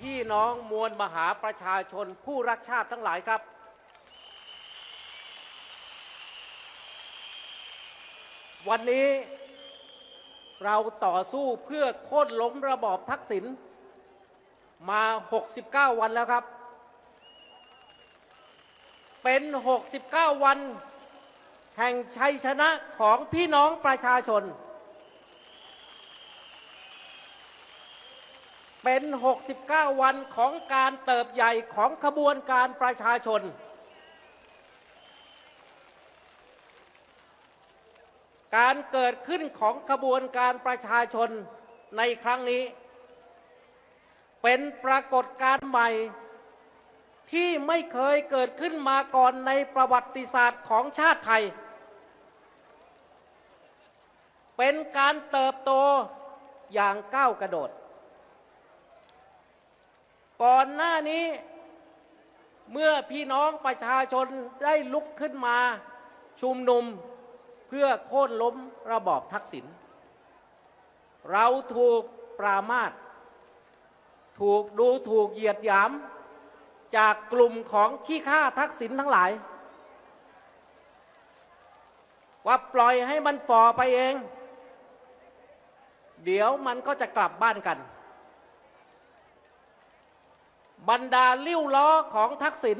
พี่น้องมวลมหาประชาชนผู้รักชาติทั้งหลายครับ วันนี้เราต่อสู้เพื่อโค่นล้มระบอบทักษิณมา 69 วันแล้วครับ เป็น 69 วัน แห่งชัยชนะของพี่น้องประชาชน เป็น 69 วันของการเติบใหญ่ของขบวนการประชาชน การเกิดขึ้นของขบวนการประชาชนในครั้งนี้ เป็นปรากฏการณ์ใหม่ที่ไม่เคยเกิดขึ้นมาก่อนในประวัติศาสตร์ของชาติไทย เป็นการเติบโตอย่างก้าวกระโดด ก่อนหน้านี้เมื่อพี่น้องประชาชนได้ลุกขึ้นมาชุมนุมเพื่อโค่นล้มระบอบทักษิณเราถูกปรามาสถูกดูถูกเหยียดหยาม จากกลุ่มของขี้ข้าทักษิณทั้งหลาย ว่าปล่อยให้มันฝ่อไปเอง เดี๋ยวมันก็จะกลับบ้านกัน บรรดาลิ้วล้อของทักษิณ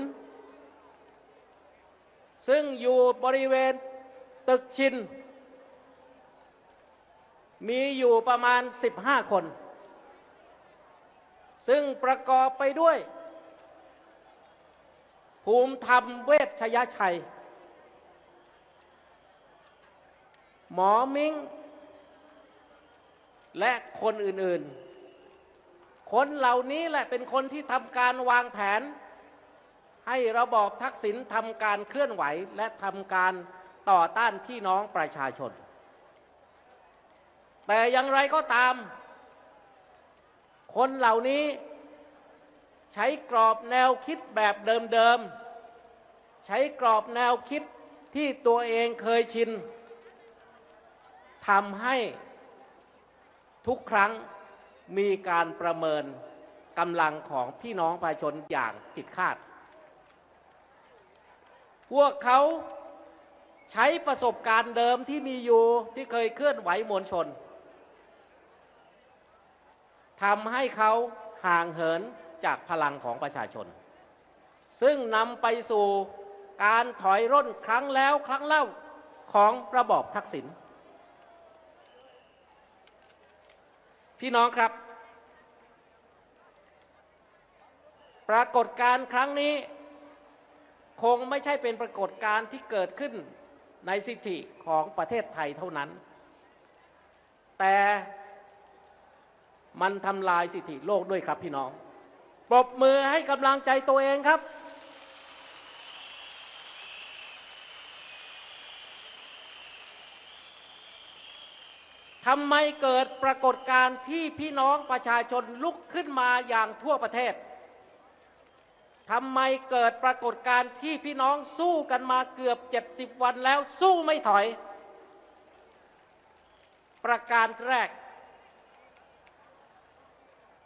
ซึ่งอยู่บริเวณตึกชิน มีอยู่ประมาณ 15 คน ซึ่งประกอบไปด้วย ภูมิธรรมเวชชยชัย หมอมิ้ง และคนอื่น ๆ คนเหล่านี้แหละเป็นคนที่ทำการวางแผน ให้ระบอบทักษิณทำการเคลื่อนไหวและทำการต่อต้านพี่น้องประชาชน แต่อย่างไรก็ตาม คนเหล่านี้ใช้กรอบแนวคิดแบบเดิมๆ ใช้กรอบแนวคิดที่ตัวเองเคยชินทำให้ทุกครั้ง มีการประเมินกำลังของพี่น้องประชาชนอย่างผิดคาด พวกเขาใช้ประสบการณ์เดิมที่มีอยู่ที่เคยเคลื่อนไหวมวลชนทำให้เขาห่างเหินจากพลังของประชาชน ซึ่งนำไปสู่การถอยร่นครั้งแล้วครั้งเล่าของระบอบทักษิณ พี่น้องครับ ปรากฏการณ์ครั้งนี้ คงไม่ใช่เป็นปรากฏการณ์ที่เกิดขึ้นในสิทธิของประเทศไทยเท่านั้น แต่มันทำลายสิทธิโลกด้วยครับพี่น้อง ปรบมือให้กำลังใจตัวเองครับ ทำไมเกิดปรากฏการณ์ที่พี่น้องประชาชนลุกขึ้นมาอย่างทั่วประเทศทำไมเกิดปรากฏการณ์ที่พี่น้องสู้กันมาเกือบ70วันแล้วสู้ไม่ถอย ประการแรก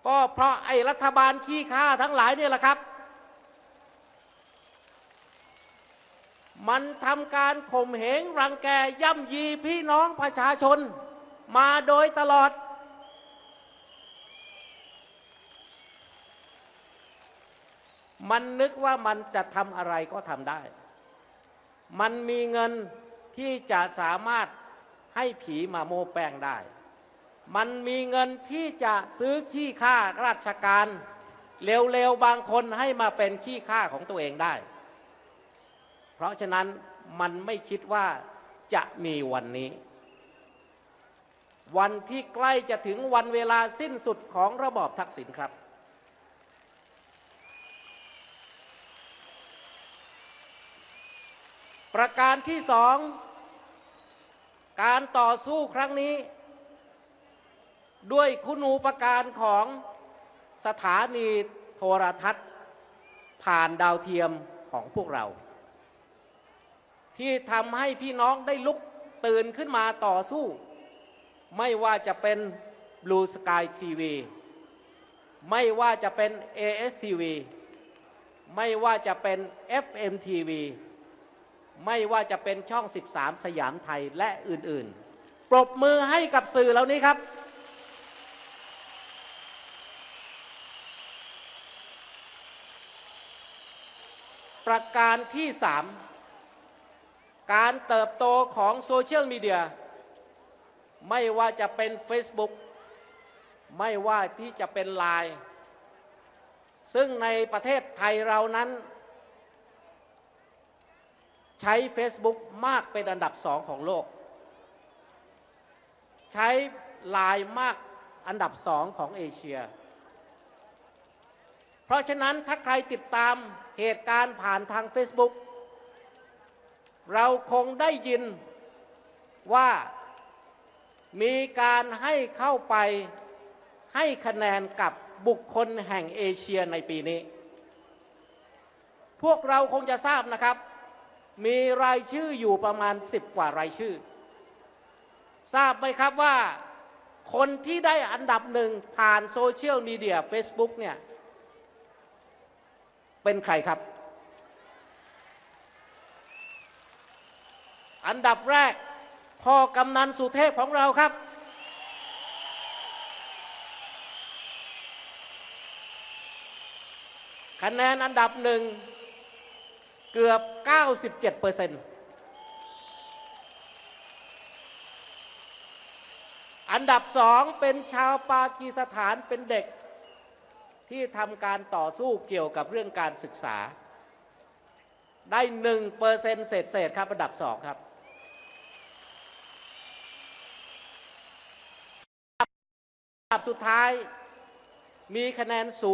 ก็เพราะไอ้รัฐบาลขี้ข้าทั้งหลายเนี่ยแหละครับ มันทำการข่มเหงรังแกย่ำยีพี่น้องประชาชน มาโดยตลอด มันนึกว่ามันจะทำอะไรก็ทำได้ มันมีเงินที่จะสามารถให้ผีมาโมแป้งได้ มันมีเงินที่จะซื้อขี้ข้าราชการ เร็วๆบางคนให้มาเป็นขี้ข้าของตัวเองได้ เพราะฉะนั้นมันไม่คิดว่าจะมีวันนี้ วันที่ใกล้จะถึงวันเวลาสิ้นสุดของระบอบทักษิณครับ ประการที่สอง การต่อสู้ครั้งนี้ ด้วยคุณูปการของสถานีโทรทัศน์ ผ่านดาวเทียมของพวกเรา ที่ทำให้พี่น้องได้ลุกตื่นขึ้นมาต่อสู้ ไม่ว่าจะเป็น Blue Sky TV ไม่ว่าจะเป็น ASTV ไม่ว่าจะเป็น FMTV ไม่ว่าจะเป็นช่อง 13 สยามไทยและอื่นๆ ปรบมือให้กับสื่อเหล่านี้ครับ ประการที่ 3 การเติบโตของโซเชียลมีเดีย ไม่ว่าจะเป็น Facebook ไม่ว่าที่จะเป็นไลน์ซึ่งในประเทศไทยเรานั้น ใช้ Facebook มากเป็นอันดับสองของโลก ใช้ไลน์มากอันดับสองของเอเชีย เพราะฉะนั้นถ้าใครติดตามเหตุการณ์ผ่านทาง Facebook เราคงได้ยินว่า มีการให้เข้าไปให้คะแนนกับบุคคลแห่งเอเชียในปีนี้ พวกเราคงจะทราบนะครับ มีรายชื่ออยู่ประมาณ 10 กว่ารายชื่อ ทราบไหมครับว่าคนที่ได้อันดับหนึ่งผ่านโซเชียลมีเดีย Facebook เนี่ย เป็นใครครับ อันดับแรก พ่อกำนันสุเทพของเราครับ คะแนนอันดับหนึ่งเกือบ 97เปอร์เซ็นต์อันดับสองเป็นชาวปากีสถานเป็นเด็ก ที่ทำการต่อสู้เกี่ยวกับเรื่องการศึกษา ได้หนึ่งเปอร์เซ็นต์เศษเศษครับ อันดับสองครับ อัน ดับสุดท้ายมีคะแนน 0.1 0.3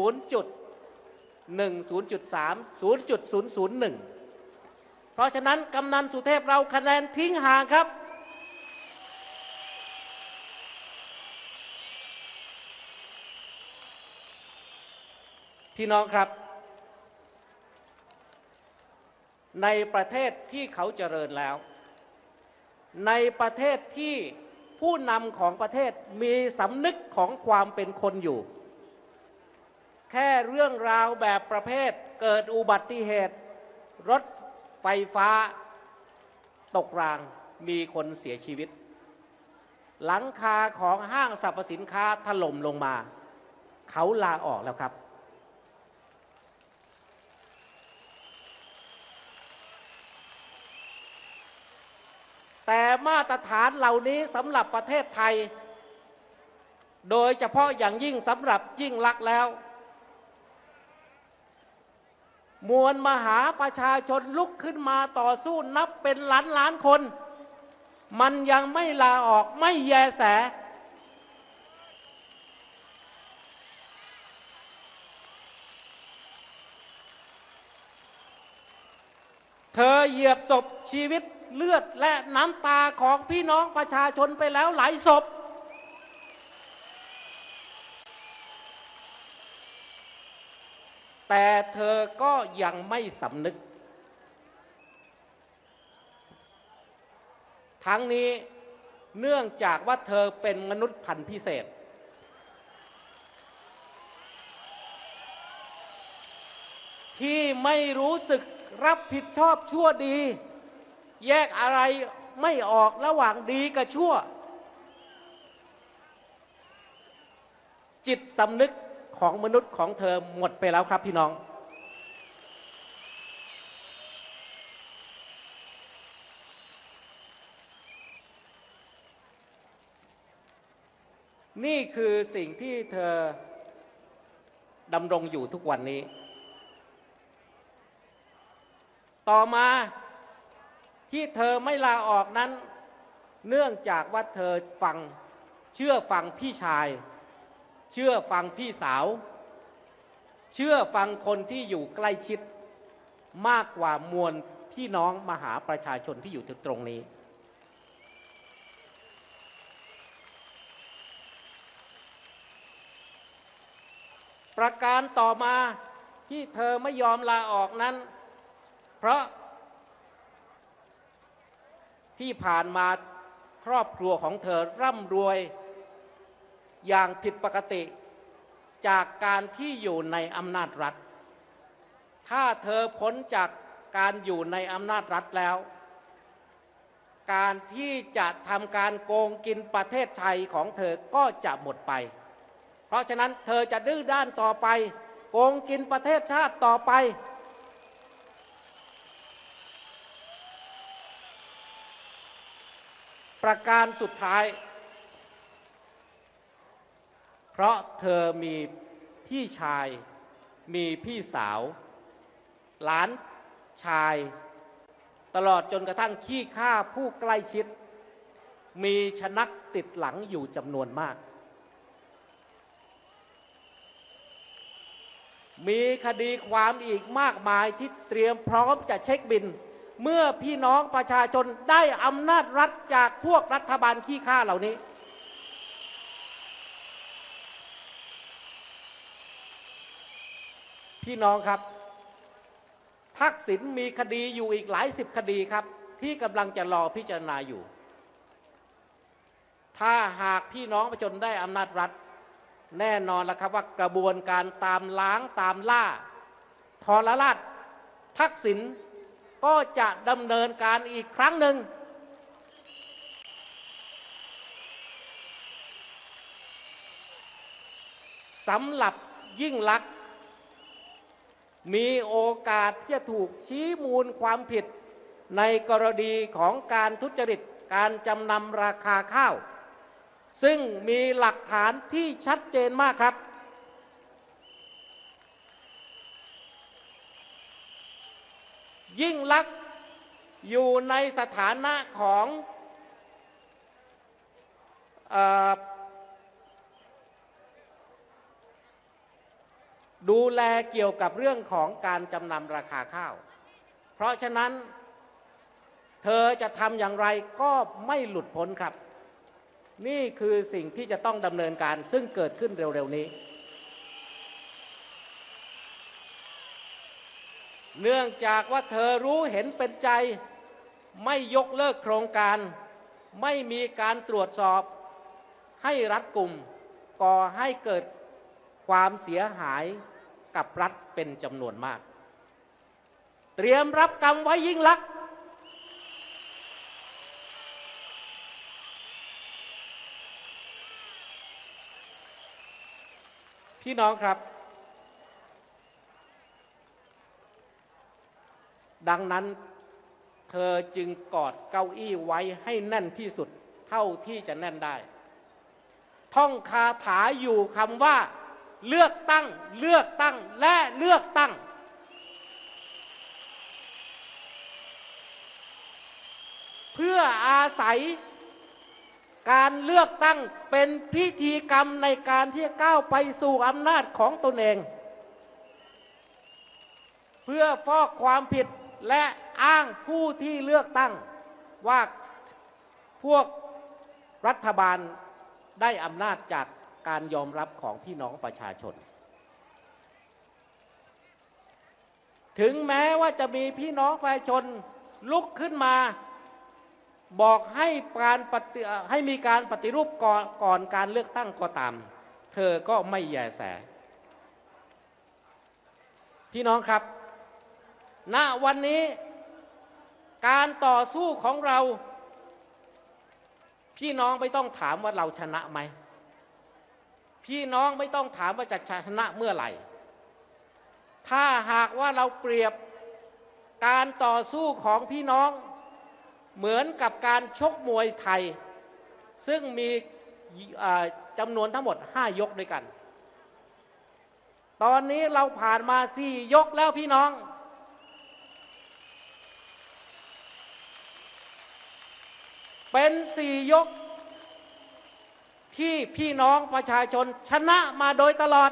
0.001 เพราะฉะนั้นกำนันสุเทพเราคะแนนทิ้งห่างครับ พี่น้องครับ ในประเทศที่เขาเจริญแล้ว ในประเทศที่ ผู้นำของประเทศมีสำนึกของความเป็นคนอยู่ แค่เรื่องราวแบบประเภทเกิดอุบัติเหตุ รถไฟฟ้า ตกรางมีคนเสียชีวิต หลังคาของห้างสรรพสินค้าถล่มลงมา เขาลาออกแล้วครับแต่มาตรานเหล่านี้สำหรับประเทศไทย โดยเฉพาะอย่างยิ่งสำหรับยิ่งลักษ์แล้ว มวลมหาประชาชนลุกขึ้นมาต่อสู้นับเป็นล้านล้านคน มันยังไม่ลาออกไม่แยแสเธอเหยียบศพชีวิต เลือดและน้ำตาของพี่น้องประชาชนไปแล้วหลายศพ แต่เธอก็ยังไม่สำนึก ทั้งนี้เนื่องจากว่าเธอเป็นมนุษย์พันธุ์พิเศษ ที่ไม่รู้สึกรับผิดชอบชั่วดี แยกอะไรไม่ออกระหว่างดีกับชั่ว จิตสำนึกของมนุษย์ของเธอหมดไปแล้วครับพี่น้อง นี่คือสิ่งที่เธอดำรงอยู่ทุกวันนี้ ต่อมา ที่เธอไม่ลาออกนั้น เนื่องจากว่าเธอฟังเชื่อฟังพี่ชาย เชื่อฟังพี่สาว เชื่อฟังคนที่อยู่ใกล้ชิด มากกว่ามวลพี่น้องมหาประชาชนที่อยู่ตรงนี้ ประการต่อมาที่เธอไม่ยอมลาออกนั้น เพราะ ที่ผ่านมาครอบครัวของเธอร่ำรวยอย่างผิดปกติ จากการที่อยู่ในอำนาจรัฐ ถ้าเธอพ้นจากการอยู่ในอำนาจรัฐแล้ว การที่จะทำการโกงกินประเทศไทยของเธอก็จะหมดไป เพราะฉะนั้นเธอจะดื้อด้านต่อไป โกงกินประเทศชาติต่อไป ประการสุดท้าย เพราะเธอมีพี่ชาย มีพี่สาว หลานชาย ตลอดจนกระทั่งขี้ข้าผู้ใกล้ชิด มีชนักติดหลังอยู่จำนวนมาก มีคดีความอีกมากมายที่เตรียมพร้อมจะเช็คบิน เมื่อพี่น้องประชาชนได้อำนาจรัฐจากพวกรัฐบาลขี้ข้าเหล่านี้ พี่น้องครับ ทักษิณมีคดีอยู่อีกหลายสิบคดีครับ ที่กำลังจะรอพิจารณาอยู่ ถ้าหากพี่น้องประชาชนได้อำนาจรัฐ แน่นอนแล้วครับว่ากระบวนการตามล้างตามล่าทรราชทักษิณ ก็จะดำเนินการอีกครั้งหนึ่ง สำหรับยิ่งลักษณ์มีโอกาสที่จะถูกชี้มูลความผิด ในกรณีของการทุจริตการจำนำราคาข้าว ซึ่งมีหลักฐานที่ชัดเจนมากครับ ยิ่งลักษณ์อยู่ในสถานะของอดูแลเกี่ยวกับเรื่องของการจำนำราคาข้าว เพราะฉะนั้นเธอจะทำอย่างไรก็ไม่หลุดพ้นครับ นี่คือสิ่งที่จะต้องดำเนินการซึ่งเกิดขึ้นเร็ว ๆ นี้ เนื่องจากว่าเธอรู้เห็นเป็นใจ ไม่ยกเลิกโครงการ ไม่มีการตรวจสอบ ให้รัฐกลุ่มก่อให้เกิดความเสียหายกับรัฐเป็นจำนวนมาก เตรียมรับกรรมไว้ยิ่งลักษณ์พี่น้องครับ ดังนั้นเธอจึงกอดเก้าอี้ไว้ให้แน่นที่สุดเท่าที่จะแน่นได้ ท่องคาถาอยู่คำว่า เลือกตั้งเลือกตั้งและเลือกตั้ง เพื่ออาศัยการเลือกตั้งเป็นพิธีกรรมในการที่ก้าวไปสู่อำนาจของตนเอง เพื่อฟอกความผิด และอ้างผู้ที่เลือกตั้งว่าพวกรัฐบาลได้อำนาจจากการยอมรับของพี่น้องประชาชน ถึงแม้ว่าจะมีพี่น้องประชาชนลุกขึ้นมา บอกให้การปฏิให้มีการปฏิรูปก่อนก่อนการเลือกตั้งก็ตาม เธอก็ไม่แยแส พี่น้องครับ ณวันนี้การต่อสู้ของเรา พี่น้องไม่ต้องถามว่าเราชนะไหม พี่น้องไม่ต้องถามว่าจะชนะเมื่อไหร่ ถ้าหากว่าเราเปรียบการต่อสู้ของพี่น้องเหมือนกับการชกมวยไทย ซึ่งมีจำนวนทั้งหมด 5 ยกด้วยกัน ตอนนี้เราผ่านมาสี่ยกแล้วพี่น้อง เป็นสี่ยกที่พี่น้องประชาชนชนะมาโดยตลอด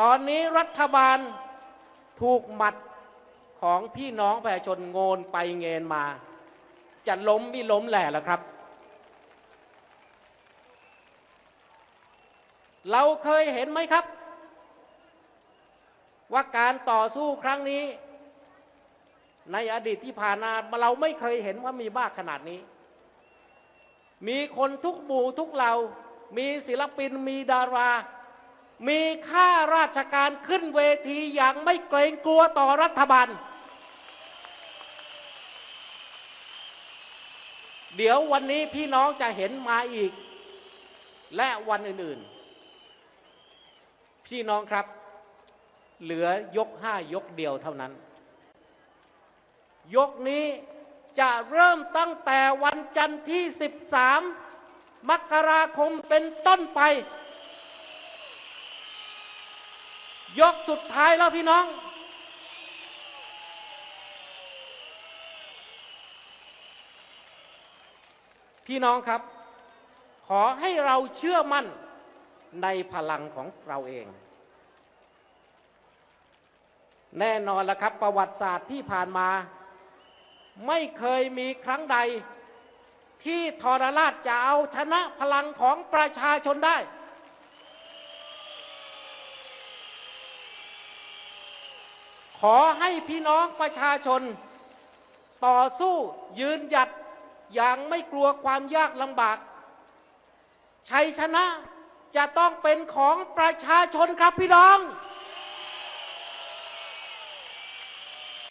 ตอนนี้รัฐบาลถูกหมัดของพี่น้องประชาชนโงนไปเงินมา จะล้มไม่ล้มแหล่ล้วครับ เราเคยเห็นไหมครับ ว่าการต่อสู้ครั้งนี้ ในอดีตที่ผ่านมาเราไม่เคยเห็นว่ามีมากขนาดนี้ มีคนทุกหมู่ทุกเหล่า มีศิลปินมีดารา มีข้าราชการขึ้นเวทีอย่างไม่เกรงกลัวต่อรัฐบาล เดี๋ยววันนี้พี่น้องจะเห็นมาอีก และวันอื่นๆ พี่น้องครับ เหลือยกห้ายกเดียวเท่านั้น ยกนี้จะเริ่มตั้งแต่วันจันทร์ที่ 13 มกราคมเป็นต้นไป ยกสุดท้ายแล้วพี่น้อง พี่น้องครับ ขอให้เราเชื่อมั่นในพลังของเราเอง แน่นอนแล้วครับประวัติศาสตร์ที่ผ่านมา ไม่เคยมีครั้งใด ที่ทรราชจะเอาชนะพลังของประชาชนได้ ขอให้พี่น้องประชาชน ต่อสู้ยืนหยัดอย่างไม่กลัวความยากลำบาก ชัยชนะจะต้องเป็นของประชาชนครับพี่น้อง